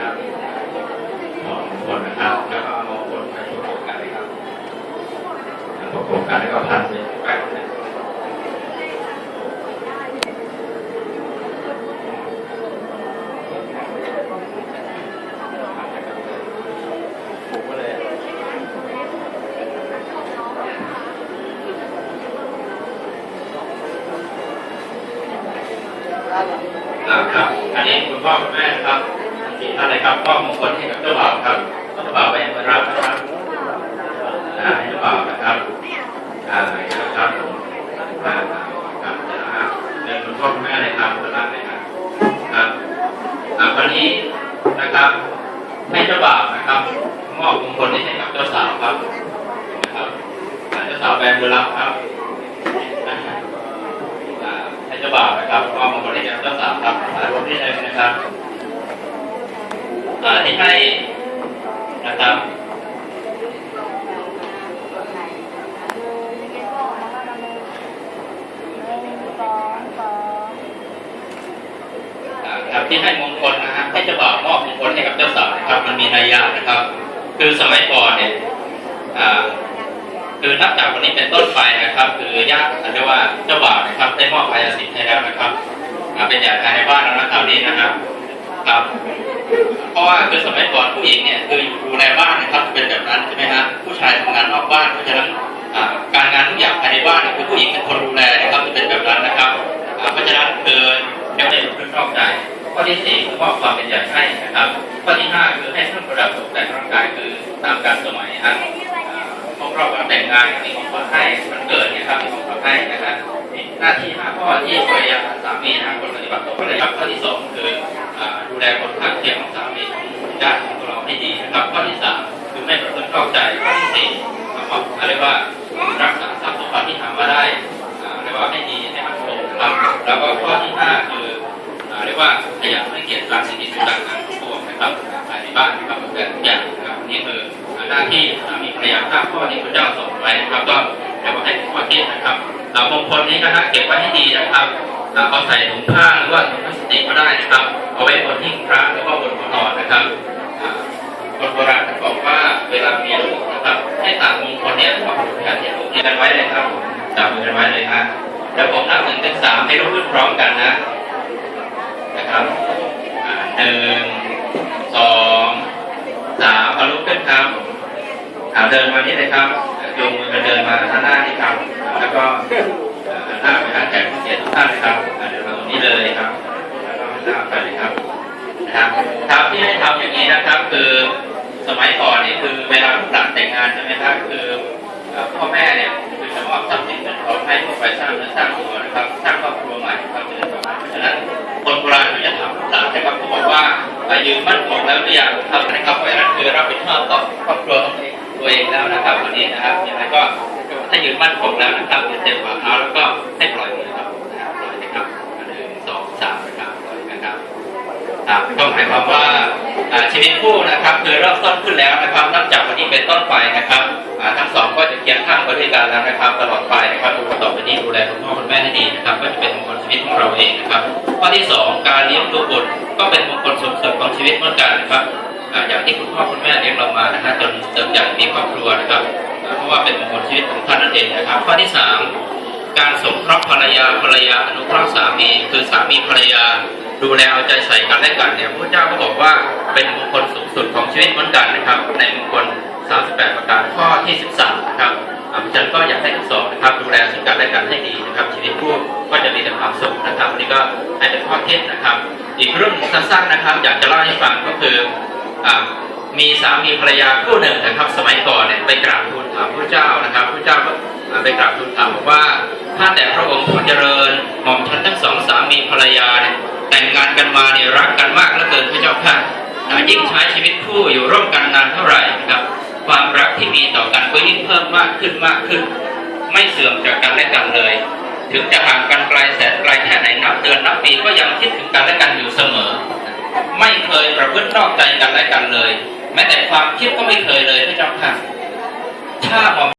ครับสองนะครับ แล้วก็มองบาคนไปประกอบกันครับประกอบกันแล้วก็พันแครับ อันนี้คุณพ่อคุณแม่ รับพ่อมงคลให้กับเจ้าบ่าวครับเจ้าบ่าวไปมารับนะครับให้เจ้าบ่าวนะครับอ่านะครับผมอ่าครับนะครับเดินคุณพ่อคุณแม่เลยครับคุณรักเลยครับครับอ่าวันนี้นะครับให้เจ้าบ่าวนะครับมอบมงคลให้กับเจ้าสาวครับนะครับเจ้าสาวแบนมือรับครับให้เจ้าบ่าวนะครับก็มงคลให้แก่เจ้าสาวครับรวมที่หนึ่งนะครับ่าที่ให้นะครับ ครับที่ให้มงคลนะฮะให้เจ้าบ่าวมอบมงคลให้กับเจ้าสาวนะครับ มันมีนัยยะนะครับ คือสมัยก่อนเนี่ยคือนับจากวันนี้เป็นต้นไปนะครับ คือญาติเรียกว่าเจ้าบ่าวนะครับ ได้มอบพายสิทธิ์ให้แล้วนะครับเป็นญาติภายในบ้านแล้วนะคราวนี้นะครับ ครับ เพราะว่าคือสมัยก่อนผู้หญิงเนี่ยคืออยู่ดูแลบ้านนะครับเป็นแบบนั้นใช่ไหมฮะผู้ชายทำงานนอกบ้านเพราะฉะนั้นอ่าการงานทุกอย่างภายในบ้านคือผู้หญิงเป็นคนดูแลนะครับเป็นแบบนั้นนะครับเพราะฉะนั้นคือยังไม่ได้พึ่งนอกใจข้อที่สี่คือมอบความเป็นใหญ่ให้นะครับข้อที่ห้าคือให้เครื่องประดับตกแต่งร่างกายคือตามการสมัยฮะครบรอบวันแต่งงานมีของขวัญให้มันเกิดเนี่ยครับมีของขวัญให้นะครับ หน้าที่ห้าข้อที่ภรรยาสามีนะคนปฏิบัติต่อภรรยาข้อที่สองคือดูแลคนข้างเคียงของสามีของญาติของเราให้ดีนะครับข้อที่สามคือไม่ประพฤตินอกใจข้อที่สี่นะครับอะไรว่ารักษาทรัพย์สมบัติที่ทำมาได้เรียกว่าให้ดีให้มันคงนะครับแล้วก็ข้อที่ห้าคือเรียกว่าขยันให้เกียรติรักสิ่งที่สุดงานทุกพวนะครับในบ้านนะครับทุกอย่างนะครับนี่คือหน้าที่สามีภรรยาห้าข้อที่พระเจ้าส่งไว้นะครับก็เดี๋ยวให้ข้อคิด นะครับมงคลนี้นะฮะเก็บไว้ให้ดีนะครับเอาใส่ถุงผ้าหรือว่าถุงพลาสติกก็ได้นะครับ เอาไว้บนหิ้งพระหรือว่าบนหัวนอนนะครับคนโบราณท่าบอกว่าเวลามีลูกนะครับให้ต่างมงคลเนี้ยมาผูกกันที่ลูกนี้กันไว้เลยครับจับมือกันไว้เลยฮะแล้วผมนับหนึ่งถึงสามให้ลูกขึ้นพร้อมกันนะนะครับหนึ่งสองสามเอาลุกขึ้นครับอ่าเดินมานี่เลยครับจูงมือกันเดินมาทางหน้านี่ครับ แล้วก็หนหน้าไปหาแขกผู้เกียรติทุกท่านนะครับอ่าเดินมาตรงนี้เลยครับแล้วก็หันหน้าไปเลยครับนะครับครับที่ให้ทำอย่างนี้นะครับ คือสมัยก่อนนี่คือเวลาลูกหลานแต่งงานใช่ไหมครับคือพ่อแม่เนี่ยคือจะมอบทรัพย์สินเงินทองให้พวกไปสร้างเนื้อสร้างตัวนะครับสร้างครอบครัวใหม่ครับเพราะนั้นคนโบราณเขาจะถามลูกหลานนะครับเขาบอกว่าอ่อยืนมั่นคงแล้วหรือยังครับนะครับเพราะฉะนั้นคือรับผิดชอบต่อครอบครัวของตัวเองแล้วนะครับวันนี้นะครับยังไงก็ ถ้ายืนมั่นคงแล้วนะครับย่าเต็มฝ่าเท้าแล้วก็ให้ปล่อยมือนะครับปล่อยนะครับหนึ่งสองสามนะครับปล่อยนะครับครับก็หมายความว่าชีวิตคู่นะครับคือเริ่มต้นขึ้นแล้วนะครับนับจากวันนี้เป็นต้นไปนะครับทั้งสองก็จะเคียงข้างไปด้วยกันแล้วนะครับ ตลอดไปนะครับต่อไปนี้ดูแลคุณพ่อคุณแม่ให้ดีนะครับ ก็จะเป็นมงคลชีวิตของเราเองนะครับข้อที่สองการเลี้ยงดูบุตรก็เป็นมงคลสูงสุดของชีวิตเหมือนกันนะครับ ที่คุณพ่อคุณแม่เลี้ยงเรามานะฮะจนเติบใหญ่มีครอบครัวนะครับ เพราะว่าเป็นมงคลชีวิตของท่านนั่นเองนะครับ ข้อที่สามการสงเคราะห์ภรรยาภรรยาอนุเคราะห์สามี คือสามีภรรยาดูแลเอาใจใส่กันและกันเนี่ยพระเจ้าก็บอกว่าเป็นมงคลสูงสุดของชีวิตเหมือนกันนะครับ ในมงคล 38 ประการข้อที่ 13 นะครับอาจารย์ก็อยากให้ทั้งสองนะครับ ดูแลซึ่งกันและกันให้ดีนะครับ ชีวิตคู่ก็จะมีแต่ความสุขนะครับวันนี้ก็ให้เป็นข้อคิดนะครับ อีกเรื่องสั้นๆนะครับ อยากจะเล่าให้ฟังก็คือ มีสามีภรรยาคู่หนึ่งนะครับ สมัยก่อนเนี่ยไปกราบทูลถามพระเจ้านะครับพระเจ้าไปกราบทูลถามบอกว่าถ้าแต่พระองค์ผู้เจริญหม่อมฉันทั้งสองสามีภรรยาเนี่ยแต่งงานกันมาเนี่ยรักกันมากเหลือเกินพระเจ้าค่ะอ่ายิ่งใช้ชีวิตคู่อยู่ร่วมกันนานเท่าไหร่นะครับ ความรักที่มีต่อกันก็ยิ่งเพิ่มมากขึ้นมากขึ้น ไม่เสื่อมจากกันและกันเลย ถึงจะห่างกันไกลแสนไกลแค่ไหนนับเดือนนับปีก็ยังคิด และกันเลย แม้แต่ความคิดก็ไม่เคยเลยพระเจ้าค่ะถ้าหมอม